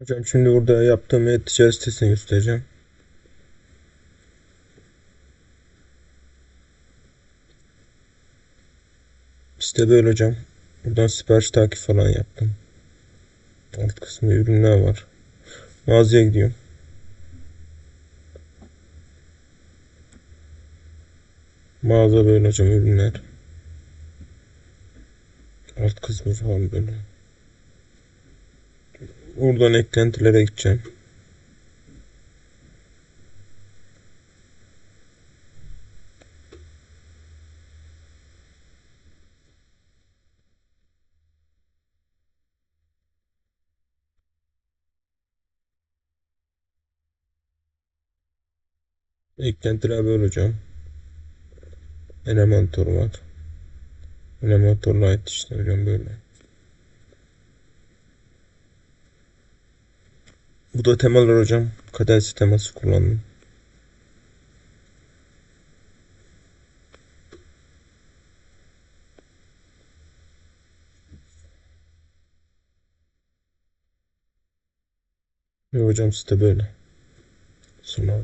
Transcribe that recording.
Hocam şimdi burada yaptığım e-ticaret sitesini göstereceğim. Site böyle hocam. Buradan sipariş takip falan yaptım. Alt kısmında ürünler var. Mağazaya gidiyorum. Mağaza böyle hocam ürünler. Alt kısmı falan böyle. Buradan eklentilere gideceğim. Eklentiler böyle hocam. Elementor var. Elementor Lite işte böyle. Bu da temalar hocam. Kadensi teması kullandım. Ve hocam site böyle. Sonra